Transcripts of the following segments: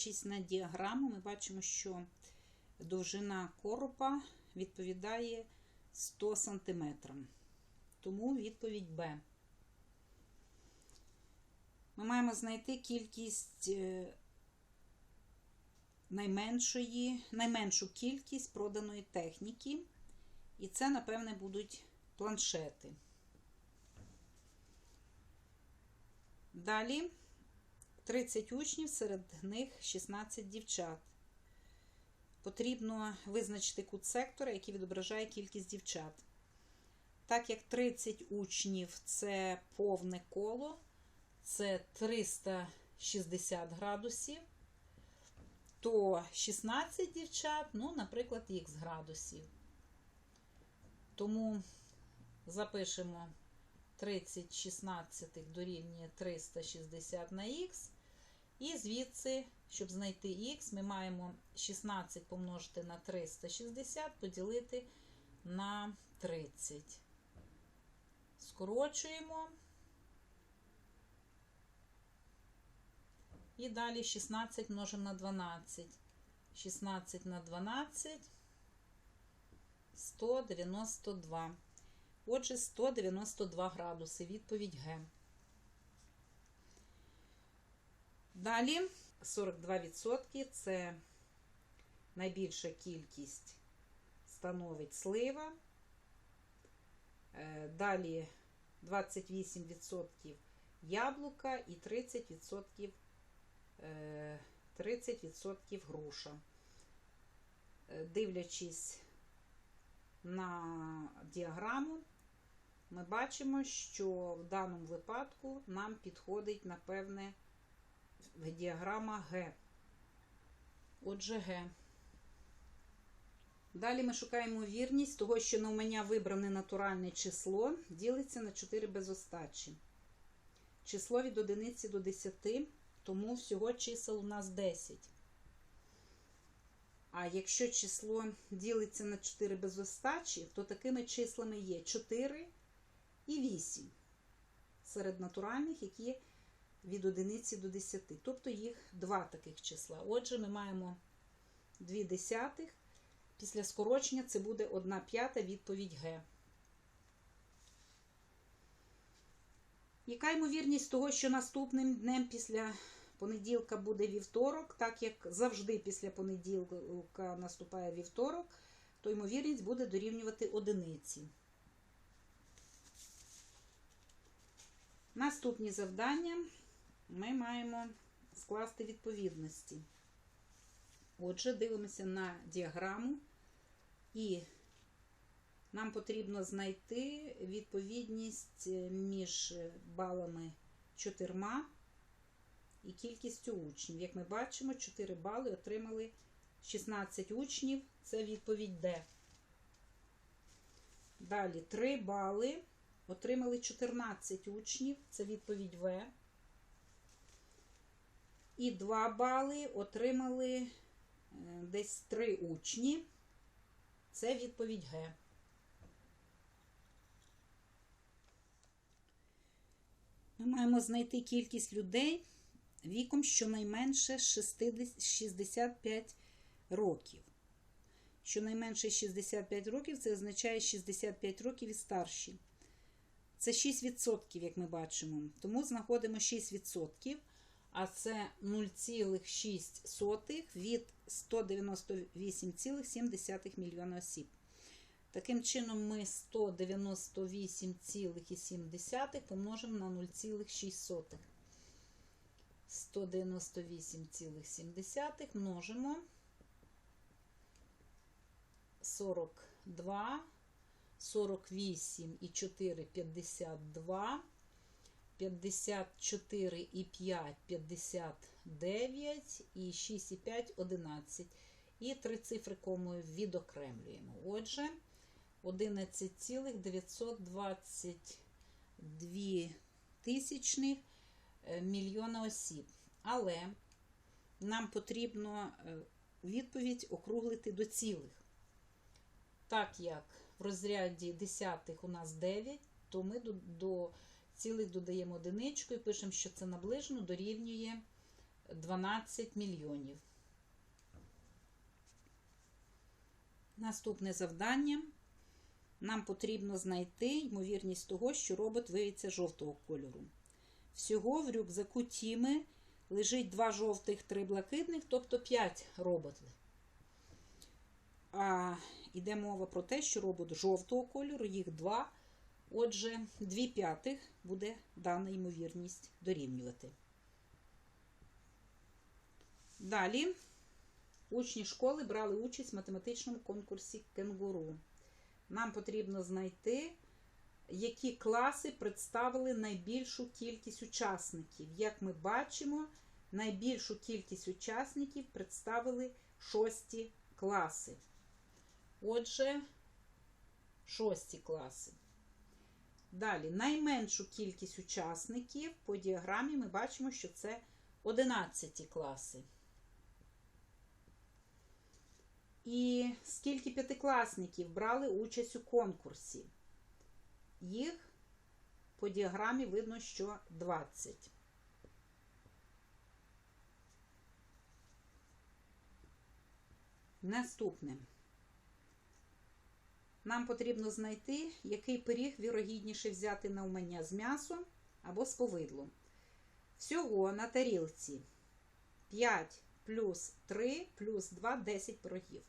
Дивлячись на діаграму, ми бачимо, що довжина коропа відповідає 100 см. Тому відповідь Б. Ми маємо знайти кількість е, найменшу кількість проданої техніки. І це, напевне, будуть планшети. Далі 30 учнів, серед них 16 дівчат. Потрібно визначити кут сектора, який відображає кількість дівчат. Так як 30 учнів це повне коло, це 360 градусів, то 16 дівчат, ну, наприклад, х градусів. Тому запишемо 30 16 дорівнює 360 на х. І звідси, щоб знайти х, ми маємо 16 помножити на 360 поділити на 30. Скорочуємо. І далі 16 множимо на 12. 16 на 12 192. Отже, 192 градуси. Відповідь Г. Далі 42% це найбільша кількість становить слива. Е, Далі 28% яблука і 30%, е, 30% груша. Е, Дивлячись на діаграму, ми бачимо, що в даному випадку нам підходить, напевне, діаграма Г. Отже, Г. Далі ми шукаємо вірність того, що навмання вибране натуральне число ділиться на 4 без остачі. Число від 1 до 10, тому всього чисел у нас 10. А якщо число ділиться на 4 без остачі, то такими числами є 4 і 8 серед натуральних, які від 1 до 10. Тобто їх два таких числа. Отже, ми маємо 2 десятих. Після скорочення це буде 1 п'ята відповідь Г. Яка ймовірність того, що наступним днем після понеділка буде вівторок, так як завжди після понеділка наступає вівторок, то ймовірність буде дорівнювати одиниці. Наступні завдання ми маємо скласти відповідності. Отже, дивимося на діаграму, і нам потрібно знайти відповідність між балами 4 і кількістю учнів. Як ми бачимо, 4 бали отримали 16 учнів, це відповідь Д. Далі 3 бали отримали 14 учнів, це відповідь В. І 2 бали отримали е, десь 3 учні. Це відповідь Г. Ми маємо знайти кількість людей віком щонайменше 65 років. Щонайменше 65 років це означає 65 років і старші. Це 6%, як ми бачимо. Тому знаходимо 6%, а це 0,6 від 198,7 мільйона осіб. Таким чином, ми 198,7 помножимо на 0,6. 198,7 множимо 42, 48 і 4 52, 54 і 5 59 і 6 і 5 11. І три цифри комою відокремлюємо. Отже, 11,922 тисячних мільйона осіб. Але нам потрібно відповідь округлити до цілих. Так як в розряді десятих у нас 9, то ми до цілих додаємо одиничку і пишемо, що це наближено дорівнює 12 мільйонів. Наступне завдання. Нам потрібно знайти ймовірність того, що робот виявиться жовтого кольору. Всього в рюкзаку Тіми лежить два жовтих, три блакитних, тобто 5 роботів. А йде мова про те, що робот жовтого кольору, їх два. Отже, 2 п'ятих буде дана ймовірність дорівнювати. Далі учні школи брали участь в математичному конкурсі кенгуру. Нам потрібно знайти, які класи представили найбільшу кількість учасників. Як ми бачимо, найбільшу кількість учасників представили шості класи. Отже, шості класи. Далі, найменшу кількість учасників по діаграмі ми бачимо, що це 11 класи. І скільки п'ятикласників брали участь у конкурсі? Їх по діаграмі видно, що 20. Наступне. Нам потрібно знайти, який пиріг вірогідніше взяти на умання з м'ясом або з повидлом. Всього на тарілці 5 плюс 3 плюс 2 10 пирогів.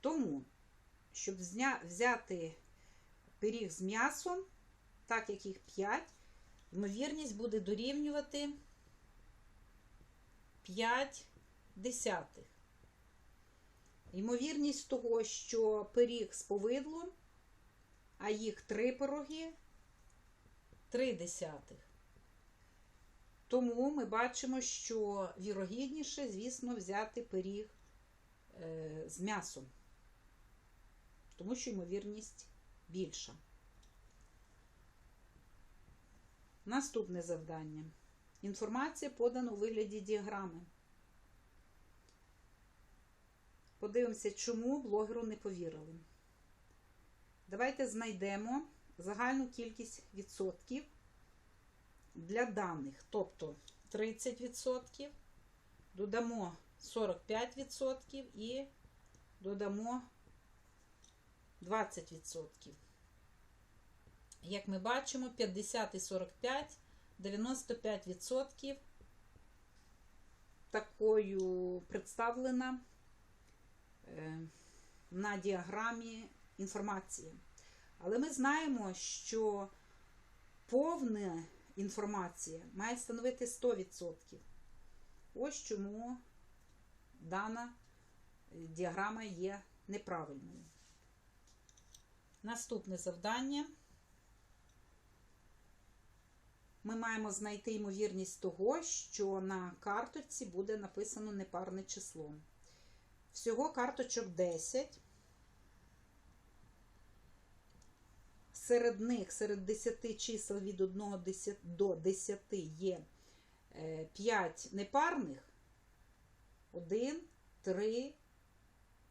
Тому, щоб взяти пиріг з м'ясом, так як їх 5, ймовірність буде дорівнювати 5 десятих. Ймовірність того, що пиріг з повидлом, а їх 3 пироги 3 десятих. Тому ми бачимо, що вірогідніше, звісно, взяти пиріг е, з м'ясом, тому що ймовірність більша. Наступне завдання. Інформація подана у вигляді діаграми. Подивимося, чому блогеру не повірили. Давайте знайдемо загальну кількість відсотків для даних, тобто 30%, додамо 45% і додамо 20%. Як ми бачимо, 50 і 45, 95% такою представлена на діаграмі інформація. Але ми знаємо, що повне інформація має становити 100%. Ось чому дана діаграма є неправильною. Наступне завдання. Ми маємо знайти ймовірність того, що на карточці буде написано непарне число. Всього карточок 10. Серед них, серед 10 чисел від 1 до 10 є 5 непарних. 1, 3,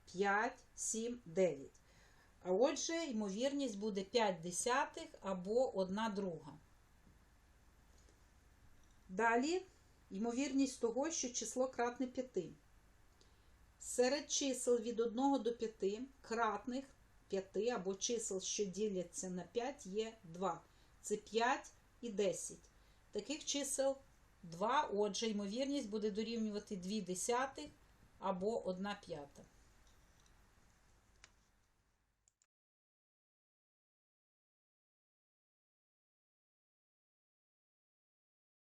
5, 7, 9. А отже, ймовірність буде 5 десятих або 1 друга. Далі, ймовірність того, що число кратне 5. Серед чисел від 1 до 5 кратних 5 або чисел, що діляться на 5, є 2. Це 5 і 10. Таких чисел 2, отже, ймовірність буде дорівнювати 2 десятих або 1 п'ята.